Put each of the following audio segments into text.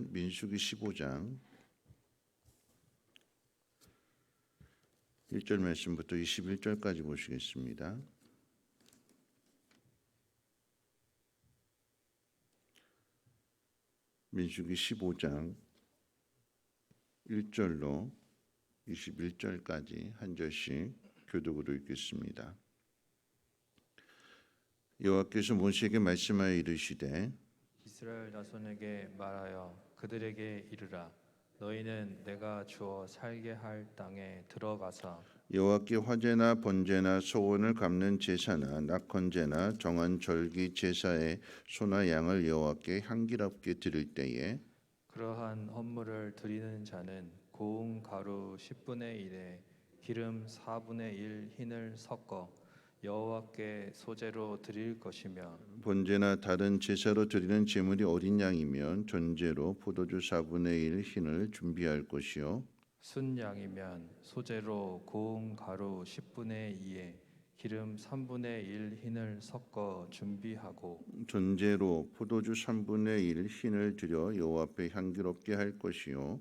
말씀은 민수기 15장 1절 말씀부터 21절까지 보시겠습니다. 민수기 15장 1절로 21절까지 한 절씩 교독으로 읽겠습니다. 여호와께서 모세에게 말씀하여 이르시되 이스라엘 자손에게 말하여 그들에게 이르라 너희는 내가 주어 살게 할 땅에 들어가서 여호와께 화제나 번제나 소원을 갚는 제사나 낙헌제나 정한 절기 제사의 소나 양을 여호와께 향기롭게 드릴 때에 그러한 헌물을 드리는 자는 고운 가루 10분의 1에 기름 4분의 1 흰을 섞어 여호와께 소재로 드릴 것이며 번제나 다른 제사로 드리는 제물이 어린 양이면 전제로 포도주 4분의 1 흰을 준비할 것이요. 순양이면 소재로 고운 가루 10분의 2에 기름 3분의 1 흰을 섞어 준비하고 전제로 포도주 3분의 1 흰을 드려 여호와 앞에 향기롭게 할 것이요.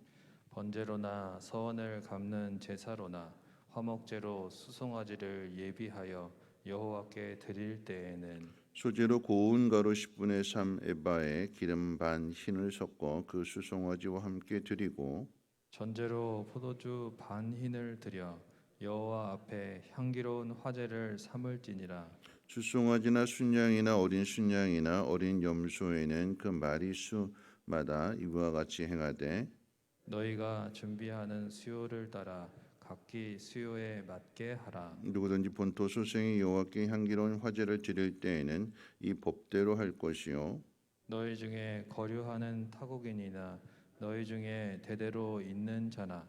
번제로나 서원을 갚는 제사로나 화목제로 수송아지를 예비하여 여호와께 드릴 때에는 소재로 고운 가루 10분의 3 에바에 기름 반 흰을 섞어 그 수송아지와 함께 드리고 전제로 포도주 반 흰을 드려 여호와 앞에 향기로운 화제를 삼을지니라. 수송아지나 순양이나 어린 순양이나 어린 염소에는 그 마리 수마다 이와 같이 행하되 너희가 준비하는 수요를 따라 각기 수요에 맞게 하라. 누구든지 본토 소생이 여호와께 향기로운 화제를 드릴 때에는 이 법대로 할 것이요. 너희 중에 거류하는 타국인이나 너희 중에 대대로 있는 자나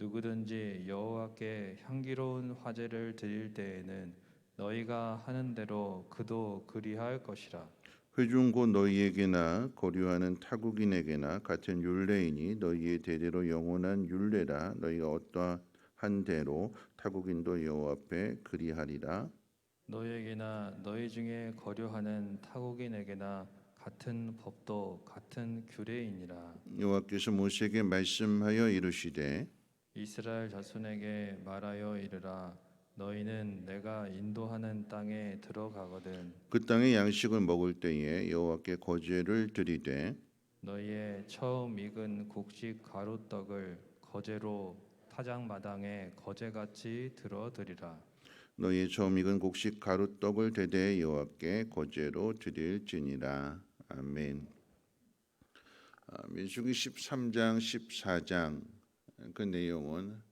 누구든지 여호와께 향기로운 화제를 드릴 때에는 너희가 하는 대로 그도 그리할 것이라. 회중 곧 너희에게나 거류하는 타국인에게나 같은 율례이니 너희의 대대로 영원한 율례라 너희가 어떠한 대로 타국인도 여호와 앞에 그리하리라. 너희에게나 너희 중에 거류하는 타국인에게나 같은 법도 같은 규례이니라. 여호와께서 모세에게 말씀하여 이르시되 이스라엘 자손에게 말하여 이르라. 너희는 내가 인도하는 땅에 들어가거든. 그 땅의 양식을 먹을 때에 여호와께 거제를 드리되 너희의 처음 익은 곡식 가루떡을 거제로 타작 마당에 거제같이 들어드리라. 너희의 처음 익은 곡식 가루 떡을 대대 여호와께 거제로 드릴지니라. 아멘. 아, 민수기 13장 14장. 그 내용은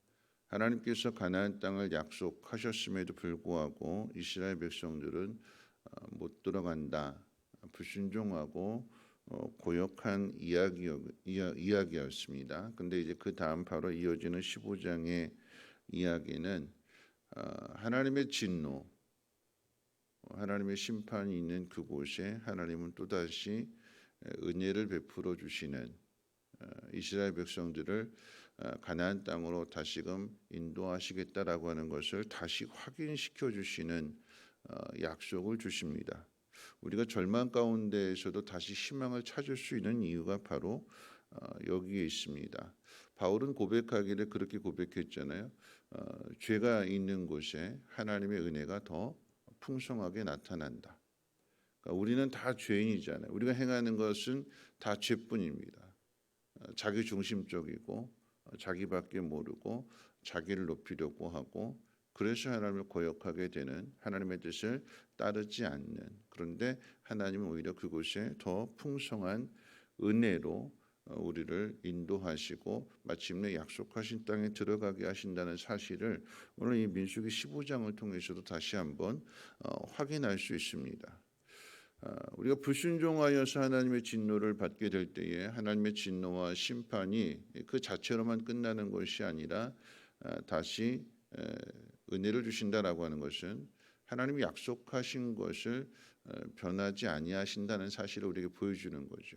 하나님께서 가나안 땅을 약속하셨음에도 불구하고 이스라엘 백성들은 어, 못 들어간다 불순종하고 어, 고역한 이야기 이야기였습니다. 근데 이제 그 다음 바로 이어지는 15장의 이야기는 어, 하나님의 진노, 어, 하나님의 심판이 있는 그곳에 하나님은 또 다시 은혜를 베풀어 주시는 어, 이스라엘 백성들을 가나안 땅으로 다시금 인도하시겠다라고 하는 것을 다시 확인시켜 주시는 약속을 주십니다. 우리가 절망 가운데에서도 다시 희망을 찾을 수 있는 이유가 바로 여기에 있습니다. 바울은 고백하기를 그렇게 고백했잖아요. 어, 죄가 있는 곳에 하나님의 은혜가 더 풍성하게 나타난다. 그러니까 우리는 다 죄인이잖아요. 우리가 행하는 것은 다 죄뿐입니다. 어, 자기 중심적이고 어, 자기밖에 모르고 자기를 높이려고 하고 그래서 하나님을 거역하게 되는 하나님의 뜻을 따르지 않는 그런데 하나님은 오히려 그곳에 더 풍성한 은혜로 어, 우리를 인도하시고 마침내 약속하신 땅에 들어가게 하신다는 사실을 오늘 이 민수기 15장을 통해서도 다시 한번 어, 확인할 수 있습니다. 어, 우리가 불순종하여서 하나님의 진노를 받게 될 때에 하나님의 진노와 심판이 그 자체로만 끝나는 것이 아니라 다시 은혜를 주신다라고 하는 것은 하나님이 약속하신 것을 변하지 아니하신다는 사실을 우리에게 보여주는 거죠.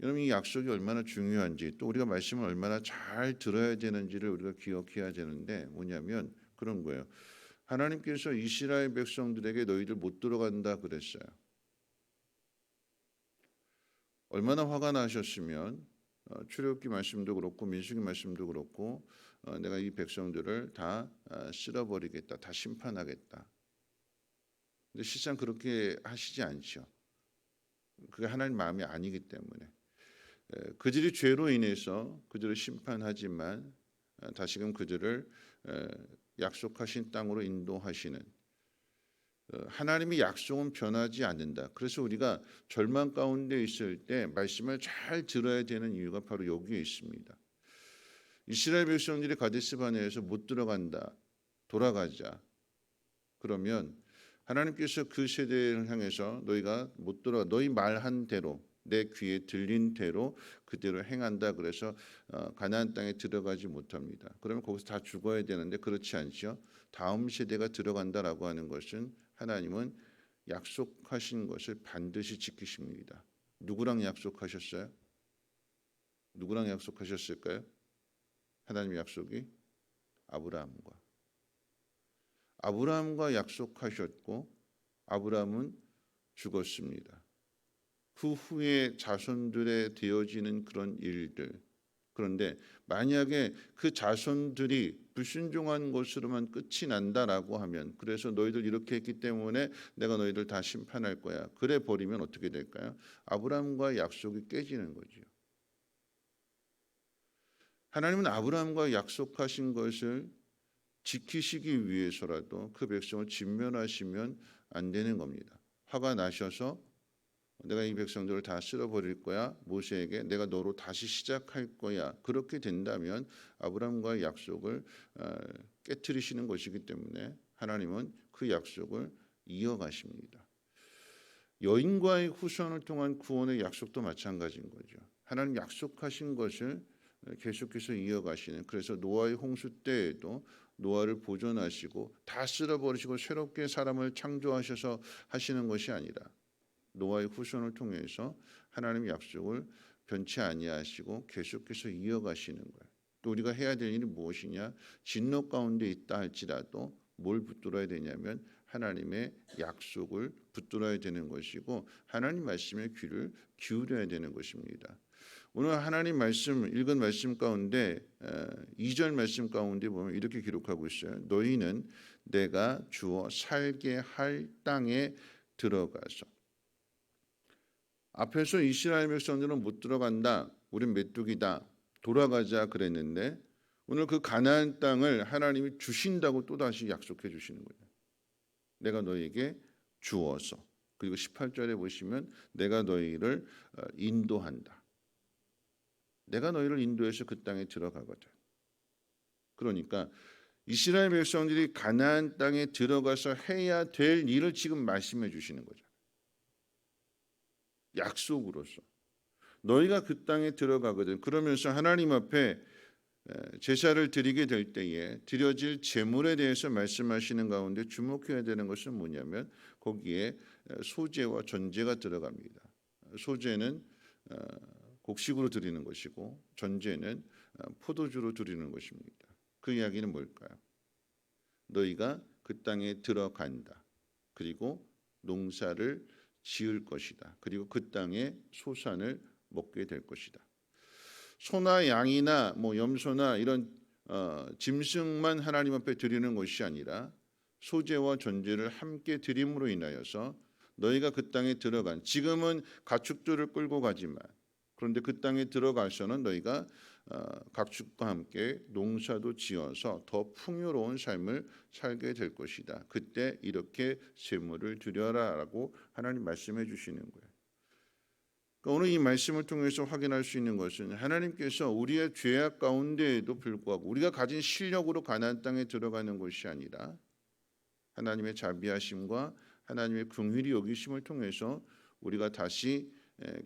여러분 이 약속이 얼마나 중요한지 또 우리가 말씀을 얼마나 잘 들어야 되는지를 우리가 기억해야 되는데 뭐냐면 그런 거예요. 하나님께서 이스라엘 백성들에게 너희들 못 들어간다 그랬어요. 얼마나 화가 나셨으면 어, 출애굽기 말씀도 그렇고 민수기 말씀도 그렇고 어, 내가 이 백성들을 다 아, 쓸어버리겠다, 다 심판하겠다. 근데 실상 그렇게 하시지 않죠. 그게 하나님 마음이 아니기 때문에 에, 그들이 죄로 인해서 그들을 심판하지만 아, 다시금 그들을 에, 약속하신 땅으로 인도하시는 어, 하나님의 약속은 변하지 않는다. 그래서 우리가 절망 가운데 있을 때 말씀을 잘 들어야 되는 이유가 바로 여기에 있습니다. 이스라엘 백성들이 가데스 바네에서 못 들어간다. 돌아가자. 그러면 하나님께서 그 세대를 향해서 너희가 못 들어가 너희 말한 대로 내 귀에 들린 대로 그대로 행한다. 그래서 어, 가나안 땅에 들어가지 못합니다. 그러면 거기서 다 죽어야 되는데 그렇지 않죠. 다음 세대가 들어간다라고 하는 것은 하나님은 약속하신 것을 반드시 지키십니다. 누구랑 약속하셨어요? 누구랑 약속하셨을까요? 하나님 약속이 아브라함과 아브라함과 약속하셨고 아브라함은 죽었습니다. 그 후에 자손들에 되어지는 그런 일들 그런데 만약에 그 자손들이 불순종한 것으로만 끝이 난다라고 하면 그래서 너희들 이렇게 했기 때문에 내가 너희들 다 심판할 거야. 그래 버리면 어떻게 될까요? 아브라함과 약속이 깨지는 거죠. 하나님은 아브라함과 약속하신 것을 지키시기 위해서라도 그 백성을 진멸하시면 안 되는 겁니다. 화가 나셔서 내가 이 백성들을 다 쓸어버릴 거야. 모세에게 내가 너로 다시 시작할 거야. 그렇게 된다면 아브라함과의 약속을 어, 깨뜨리시는 것이기 때문에 하나님은 그 약속을 이어가십니다. 여인과의 후손을 통한 구원의 약속도 마찬가지인 거죠. 하나님 약속하신 것을 계속해서 이어가시는 그래서 노아의 홍수 때에도 노아를 보존하시고 다 쓸어버리시고 새롭게 사람을 창조하셔서 하시는 것이 아니라 노아의 후손을 통해서 하나님의 약속을 변치 아니하시고 계속해서 이어가시는 거예요. 또 우리가 해야 될 일이 무엇이냐? 진노 가운데 있다 할지라도 뭘 붙들어야 되냐면 하나님의 약속을 붙들어야 되는 것이고 하나님 말씀에 귀를 기울여야 되는 것입니다. 오늘 하나님 말씀 읽은 말씀 가운데 2절 말씀 가운데 보면 이렇게 기록하고 있어요. 너희는 내가 주어 살게 할 땅에 들어가서 앞에서 이스라엘 백성들은 못 들어간다. 우린 메뚜기다. 돌아가자 그랬는데 오늘 그 가나안 땅을 하나님이 주신다고 또 다시 약속해 주시는 거예요. 내가 너에게 주어서 그리고 18절에 보시면 내가 너희를 어, 인도한다. 내가 너희를 인도해서 그 땅에 들어가거든. 그러니까 이스라엘 백성들이 가나안 땅에 들어가서 해야 될 일을 지금 말씀해 주시는 거죠. 약속으로서 너희가 그 땅에 들어가거든. 그러면서 하나님 앞에 제사를 드리게 될 때에 드려질 제물에 대해서 말씀하시는 가운데 주목해야 되는 것은 뭐냐면 거기에 소재와 전제가 들어갑니다. 소재는 어, 곡식으로 드리는 것이고 전제는 어, 포도주로 드리는 것입니다. 그 이야기는 뭘까요? 너희가 그 땅에 들어간다. 그리고 농사를 지을 것이다. 그리고 그 땅의 소산을 먹게 될 것이다. 소나 양이나 뭐 염소나 이런 어, 짐승만 하나님 앞에 드리는 것이 아니라 소재와 전제를 함께 드림으로 인하여서 너희가 그 땅에 들어간 지금은 가축들을 끌고 가지만 그런데 그 땅에 들어가서는 너희가 어, 가축과 함께 농사도 지어서 더 풍요로운 삶을 살게 될 것이다. 그때 이렇게 재물을 드려라라고 하나님 말씀해 주시는 거예요. 그러니까 오늘 이 말씀을 통해서 확인할 수 있는 것은 하나님께서 우리의 죄악 가운데에도 불구하고 우리가 가진 실력으로 가나안 땅에 들어가는 것이 아니라 하나님의 자비하심과 하나님의 긍휼히 여기심을 통해서 우리가 다시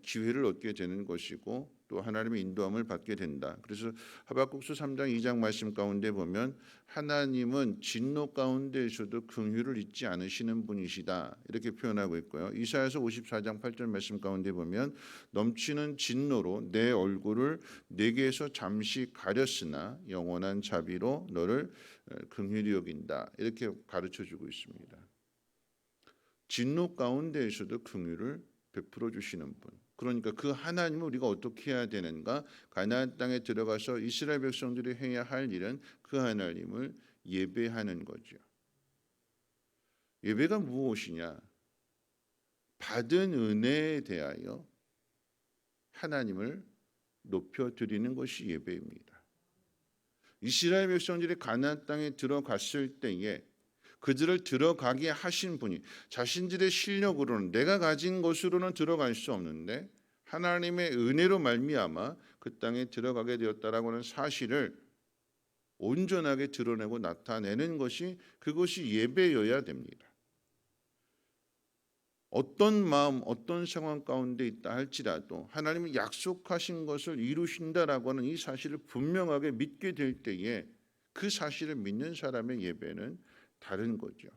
기회를 얻게 되는 것이고 또 하나님의 인도함을 받게 된다. 그래서 하박국서 3장 2장 말씀 가운데 보면 하나님은 진노 가운데에서도 긍휼을 잊지 않으시는 분이시다. 이렇게 표현하고 있고요. 이사야서 54장 8절 말씀 가운데 보면 넘치는 진노로 내 얼굴을 내게서 잠시 가렸으나 영원한 자비로 너를 긍휼히 여긴다. 이렇게 가르쳐 주고 있습니다. 진노 가운데에서도 긍휼을 베풀어 주시는 분. 그러니까 그 하나님을 우리가 어떻게 해야 되는가? 가나안 땅에 들어가서 이스라엘 백성들이 해야 할 일은 그 하나님을 예배하는 거죠. 예배가 무엇이냐? 받은 은혜에 대하여 하나님을 높여 드리는 것이 예배입니다. 이스라엘 백성들이 가나안 땅에 들어갔을 때에 그들을 들어가게 하신 분이 자신들의 실력으로는 내가 가진 것으로는 들어갈 수 없는데 하나님의 은혜로 말미암아 그 땅에 들어가게 되었다라고 하는 사실을 온전하게 드러내고 나타내는 것이 그것이 예배여야 됩니다. 어떤 마음, 어떤 상황 가운데 있다 할지라도 하나님이 약속하신 것을 이루신다라고 하는 이 사실을 분명하게 믿게 될 때에 그 사실을 믿는 사람의 예배는 다른 거죠.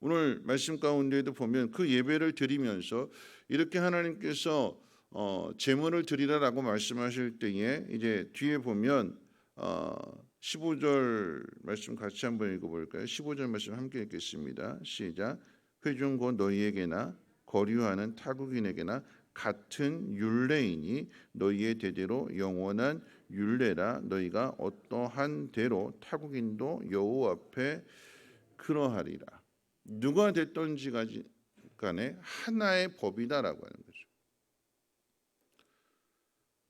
오늘 말씀 가운데에도 보면 그 예배를 드리면서 이렇게 하나님께서 어, 제물을 드리라라고 말씀하실 때에 이제 뒤에 보면 어, 15절 말씀 같이 한번 읽어볼까요? 15절 말씀 함께 읽겠습니다. 시작. 회중 곧 너희에게나 거류하는 타국인에게나 같은 율례이니 너희의 대대로 영원한 율례라 너희가 어떠한 대로 타국인도 여호와 앞에 그러하리라. 누가 됐던지 간에 하나의 법이다라고 하는 거죠.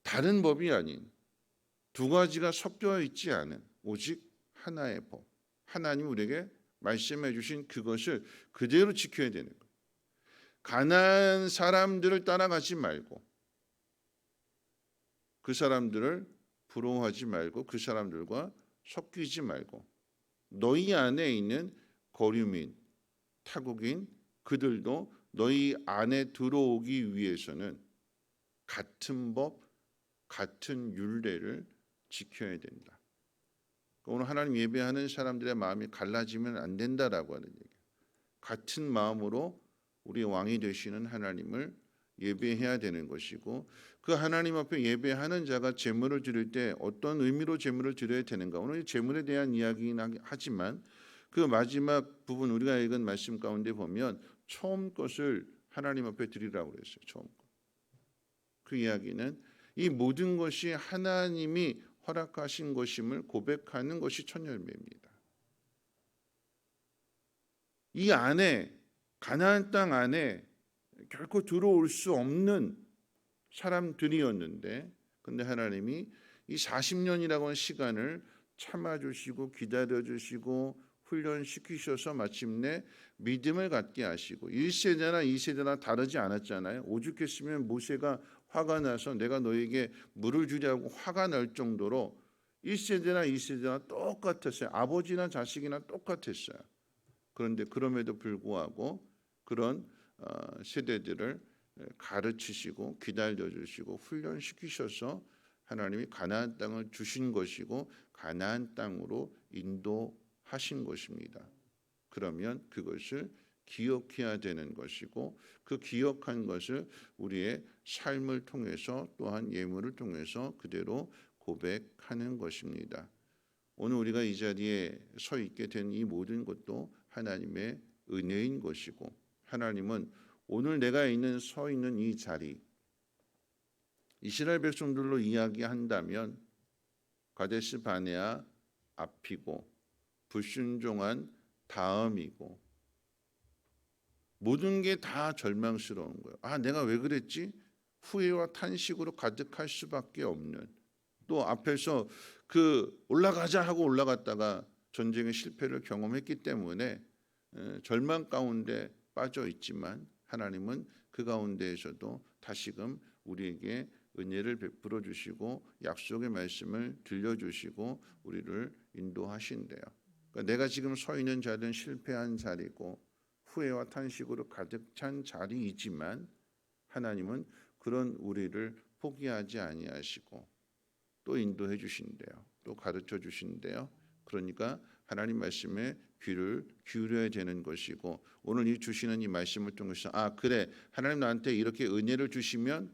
다른 법이 아닌 두 가지가 섞여 있지 않은 오직 하나의 법. 하나님 우리에게 말씀해 주신 그것을 그대로 지켜야 되는 거예요. 가난한 사람들을 따라가지 말고 그 사람들을 부러워하지 말고 그 사람들과 섞이지 말고 너희 안에 있는 거류민, 타국인 그들도 너희 안에 들어오기 위해서는 같은 법, 같은 율례를 지켜야 된다. 오늘 하나님 예배하는 사람들의 마음이 갈라지면 안 된다라고 하는 얘기. 같은 마음으로 우리 왕이 되시는 하나님을 예배해야 되는 것이고 그 하나님 앞에 예배하는 자가 제물을 드릴 때 어떤 의미로 제물을 드려야 되는가 오늘 제물에 대한 이야기긴 하지만 그 마지막 부분 우리가 읽은 말씀 가운데 보면 처음 것을 하나님 앞에 드리라고 그랬어요 처음 것. 그 이야기는 이 모든 것이 하나님이 허락하신 것임을 고백하는 것이 첫 열매입니다. 이 안에 가나안 땅 안에 결코 들어올 수 없는 사람들이었는데 근데 하나님이 이 40년이라고 하는 시간을 참아 주시고 기다려 주시고 훈련시키셔서 마침내 믿음을 갖게 하시고 1세대나 2세대나 다르지 않았잖아요. 오죽했으면 모세가 화가 나서 내가 너에게 물을 주려고 화가 날 정도로 1세대나 2세대나 똑같았어요. 아버지나 자식이나 똑같았어요. 그런데 그럼에도 불구하고 그런 어, 세대들을 가르치시고 기다려 주시고 훈련시키셔서 하나님이 가나안 땅을 주신 것이고 가나안 땅으로 인도하신 것입니다. 그러면 그것을 기억해야 되는 것이고 그 기억한 것을 우리의 삶을 통해서 또한 예물을 통해서 그대로 고백하는 것입니다. 오늘 우리가 이 자리에 서 있게 된 이 모든 것도 하나님의 은혜인 것이고 하나님은 오늘 내가 있는 서 있는 이 자리 이스라엘 백성들로 이야기한다면 가데스 바네아 앞이고 불순종한 다음이고 모든 게 다 절망스러운 거예요. 아, 내가 왜 그랬지? 후회와 탄식으로 가득할 수밖에 없는 또 앞에서 그 올라가자 하고 올라갔다가 전쟁의 실패를 경험했기 때문에 절망 가운데 빠져 있지만 하나님은 그 가운데에서도 다시금 우리에게 은혜를 베풀어 주시고 약속의 말씀을 들려 주시고 우리를 인도하신대요. 그러니까 내가 지금 서 있는 자리는 실패한 자리고 후회와 탄식으로 가득 찬 자리이지만 하나님은 그런 우리를 포기하지 아니하시고 또 인도해 주신대요. 또 가르쳐 주신대요. 그러니까 하나님 말씀에 귀를 기울여야 되는 것이고 오늘 이 주시는 이 말씀을 통해서 아 그래 하나님 나한테 이렇게 은혜를 주시면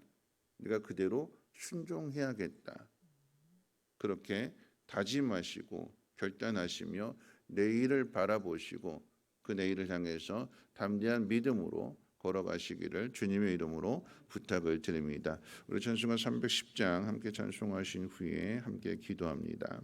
내가 그대로 순종해야겠다. 그렇게 다짐하시고 결단하시며 내일을 바라보시고 그 내일을 향해서 담대한 믿음으로 걸어가시기를 주님의 이름으로 부탁을 드립니다. 우리 찬송가 310장 함께 찬송하신 후에 함께 기도합니다.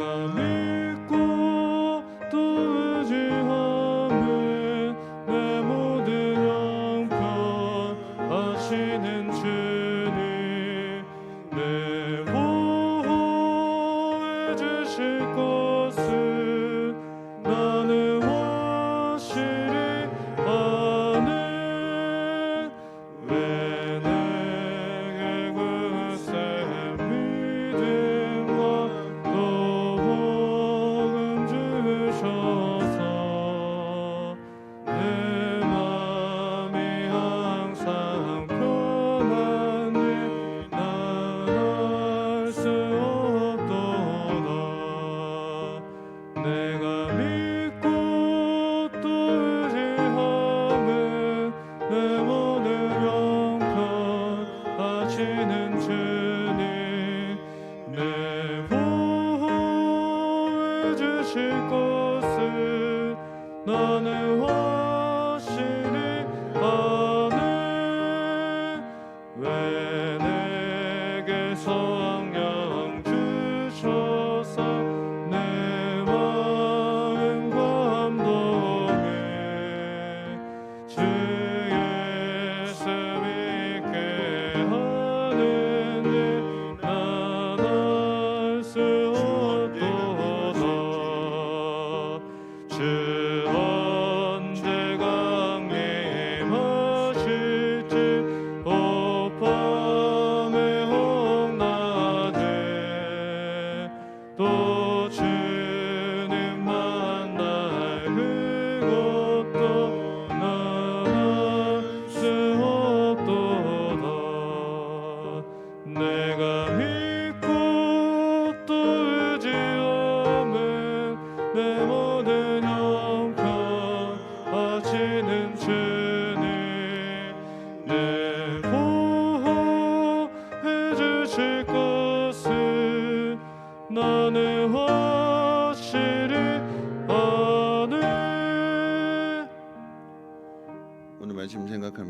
내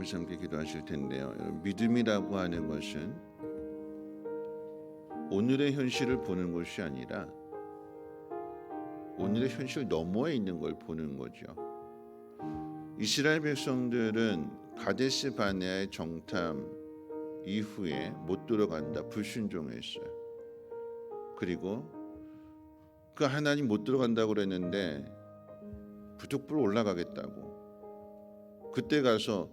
하면서 함께 기도하실 텐데요. 믿음이라고 하는 것은 오늘의 현실을 보는 것이 아니라 오늘의 현실 너머에 있는 걸 보는 거죠. 이스라엘 백성들은 가데스 바네아의 정탐 이후에 못 들어간다 불순종했어요. 그리고 그 하나님 못 들어간다고 그랬는데 부족불 올라가겠다고 그때 가서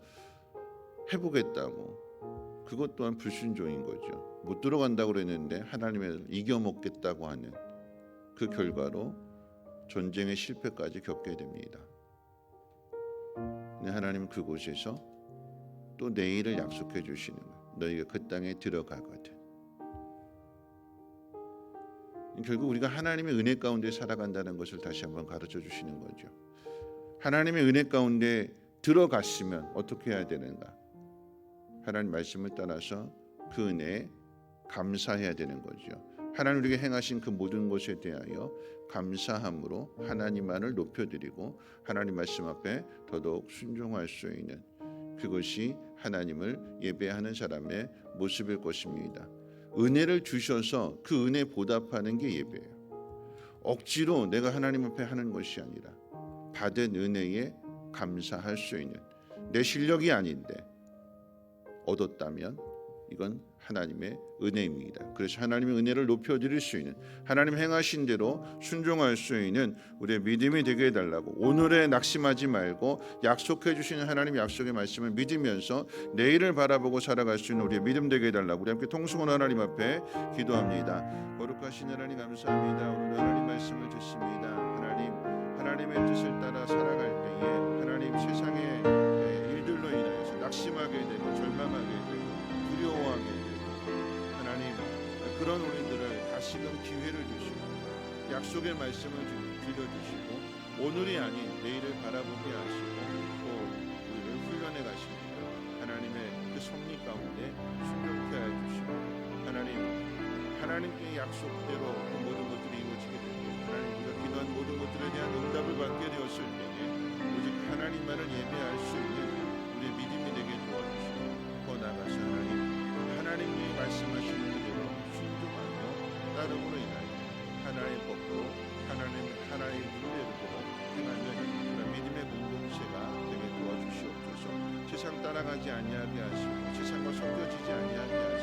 해보겠다고 그것 또한 불순종인 거죠. 못 들어간다고 그랬는데 하나님을 이겨먹겠다고 하는 그 결과로 전쟁의 실패까지 겪게 됩니다. 근데 하나님은 그곳에서 또 내일을 약속해 주시는 거예요. 너희가 그 땅에 들어가거든. 결국 우리가 하나님의 은혜 가운데 살아간다는 것을 다시 한번 가르쳐 주시는 거죠. 하나님의 은혜 가운데 들어갔으면 어떻게 해야 되는가? 하나님 말씀을 따라서 그 은혜에 감사해야 되는 거죠. 하나님 우리에게 행하신 그 모든 것에 대하여 감사함으로 하나님만을 높여드리고 하나님 말씀 앞에 더더욱 순종할 수 있는 그것이 하나님을 예배하는 사람의 모습일 것입니다. 은혜를 주셔서 그 은혜 보답하는 게 예배예요. 억지로 내가 하나님 앞에 하는 것이 아니라 받은 은혜에 감사할 수 있는 내 실력이 아닌데 얻었다면 이건 하나님의 은혜입니다. 그래서 하나님의 은혜를 높여드릴 수 있는 하나님 행하신 대로 순종할 수 있는 우리의 믿음이 되게 해달라고 오늘에 낙심하지 말고 약속해 주시는 하나님 약속의 말씀을 믿으면서 내일을 바라보고 살아갈 수 있는 우리의 믿음 되게 해달라고 우리 함께 통성원 하나님 앞에 기도합니다. 거룩하신 하나님 감사합니다. 오늘 하나님 말씀을 듣습니다. 하나님 하나님의 뜻을 따라 살아갈 때에 하나님 세상의 에, 일들로 인하여서 낙심하게 되고 절망하게 되고 두려워하게 되고 하나님 그런 우리들을 다시금 기회를 주시고 약속의 말씀을 주- 들려주시고 오늘이 아닌 내일을 바라보게 하시고 또 우리를 훈련해 가십니다. 하나님의 그 섭리 가운데 하여 주시고 하나님 하나님께 약속대로 그 따라가지 아니하게 하시고 세상과 섞여지지 아니하게 하시고